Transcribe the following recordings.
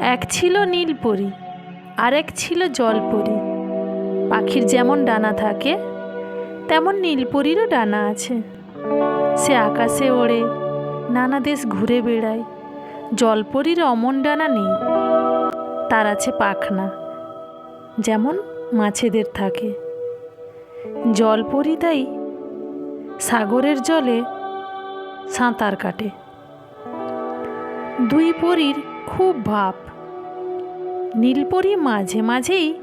এক ছিল নীলপরি আর এক ছিল জলপরি। পাখির যেমন ডানা থাকে, তেমন নীলপরিরও ডানা আছে। সে আকাশে ওড়ে, নানা দেশ ঘুরে বেড়ায়, জলপরির অমন ডানা নেই। তার আছে পাখনা, যেমন মাছেদের থাকে। জলপরি তাই সাগরের জলে সাঁতার কাটে। দুই পরীর খুব ভাব। নীলপরি মাঝে মাঝেই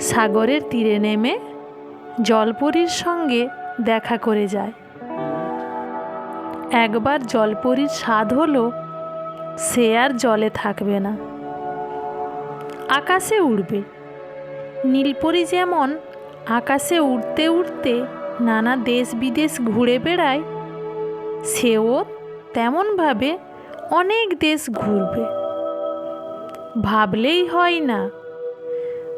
সাগরের তীরে নেমে জলপরীর সঙ্গে দেখা করে যায়। একবার জলপরীর স্বাদ হলো, সে আর জলে থাকবে না। আকাশে উড়বে। নীলপরি যেমন আকাশে উড়তে উড়তে নানা দেশ বিদেশ ঘুরে বেড়ায়, সেও তেমনভাবে অনেক দেশ ঘুরবে। ভাবলেই হয় না।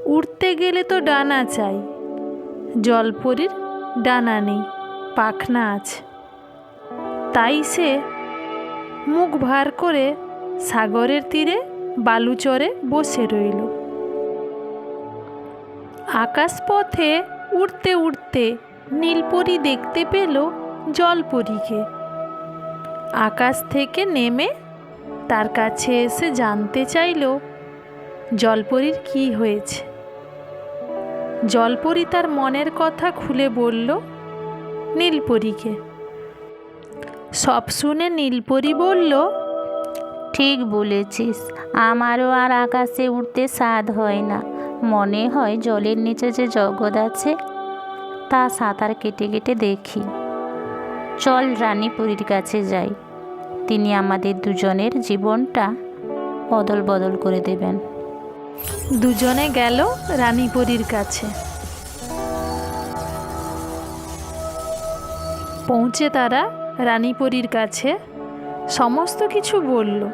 উড়তে গেলে তো ডানা চাই। জলপরির ডানা নেই, পাখনা আছে। তাই সে মুখ ভার করে সাগরের তীরে বালুচরে বসে রইল। আকাশপথে উড়তে উড়তে নীলপরি দেখতে পেল জলপরীকে। আকাশ থেকে নেমে তার কাছে এসে জানতে চাইল, জলপরীর কি হয়েছে। জলপরি তার মনের কথা খুলে বলল, নীলপরীকে। সব শুনে নীলপরি বলল, ঠিক বলেছিস, আমারও আর আকাশে উঠতে স্বাদ হয় না। মনে হয় জলের নিচে যে জগৎ আছে, তা সাঁতার কেটে কেটে দেখি। চল রানীপুরীর কাছে যাই। তিনি আমাদের দুজনের জীবনটা অদল বদল করে দেবেন। দুজনে গেল রানীপরীর কাছে। পৌঁছে তারা রানীপরীর কাছে। সমস্ত কিছু বলল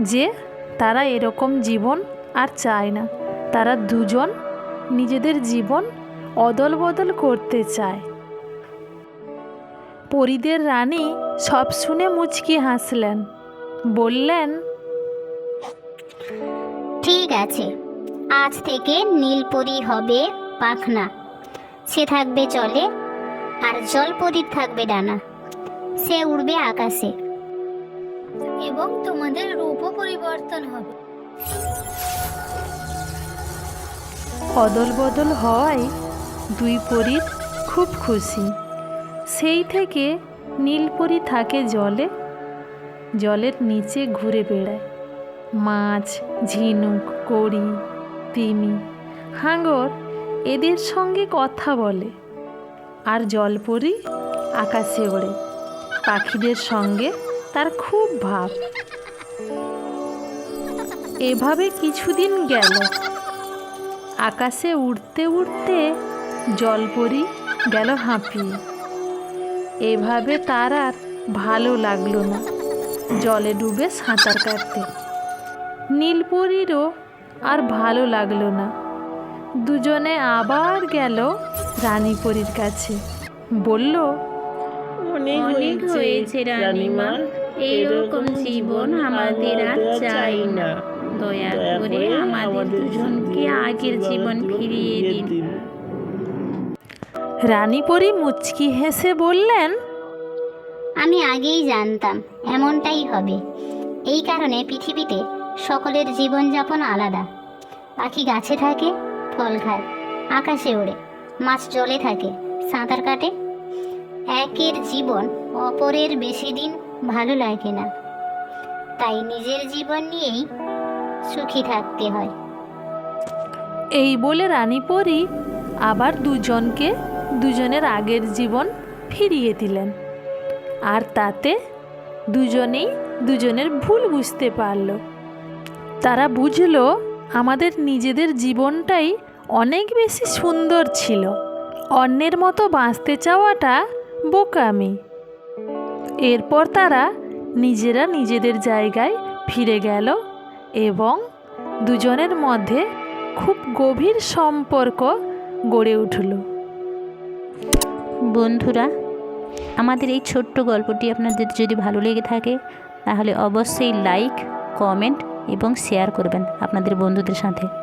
যে, তারা এরকম জীবন আর চায় না। তারা দুজন নিজেদের জীবন অদল বদল করতে চায়। পরীদের রানী সব শুনে মুচকি হাসলেন। বললেন ঠিক আছে আজ থেকে নীলপরি হবে পাখনা। সে থাকবে জলে আর জলপরির থাকবে ডানা। সে উড়বে আকাশে। এবং তোমাদের রূপও পরিবর্তন হবে। অদল বদল হওয়ায় দুই পরীর খুব খুশি। সেই থেকে নীলপরি থাকে জলে, জলের নিচে ঘুরে বেড়ায়। মাছ, ঝিনুক, কড়ি, তিমি, হাঙর এদের সঙ্গে কথা বলে আর জলপরি আকাশে ওড়ে। পাখিদের সঙ্গে তার খুব ভাব। এভাবে কিছুদিন গেল। আকাশে উড়তে উড়তে জলপরি গেল হাঁপিয়ে। এভাবে তার আর ভালো লাগল না। জলে ডুবে সাঁতার কাটতে। নীলপরিরও আর ভালো লাগল না। দুজনে আবার গেল রানীপরির কাছে। বলল অনেক হয়েছে রানীমা এইরকম জীবন আমাদের আর চাই না। দয়া করে আমাদের দুজনকে আগের জীবন ফিরিয়ে দিন। রানীপরি মুচকি হেসে বললেন আমি আগেই জানতাম এমনটাই হবে। এই কারণে পৃথিবীতে সকলের জীবনযাপন আলাদা। পাখি গাছে থাকে ফল খায় আকাশে ওড়ে মাছ জলে থাকে সাঁতার কাটে। একের জীবন অপরের বেশি দিন ভালো লাগে না। তাই নিজের জীবন নিয়েই সুখী থাকতে হয়। এই বলে রানীপরি আবার দুজনকে দুজনের আগের জীবন ফিরিয়ে দিলেন। আর তাতে দুজনেই দুজনের ভুল বুঝতে পারল। তারা বুঝলো আমাদের নিজেদের জীবনটাই অনেক বেশি সুন্দর ছিল। অন্যের মতো বাঁচতে চাওয়াটা বোকামি। এরপর তারা নিজেরা নিজেদের জায়গায় ফিরে গেল এবং দুজনের মধ্যে খুব গভীর সম্পর্ক গড়ে উঠল। বন্ধুরা, আমাদের এই ছোট্ট গল্পটি আপনাদের যদি ভালো লেগে থাকে, তাহলে অবশ্যই লাইক কমেন্ট এবং শেয়ার করবেন আপনাদের বন্ধুদের সাথে।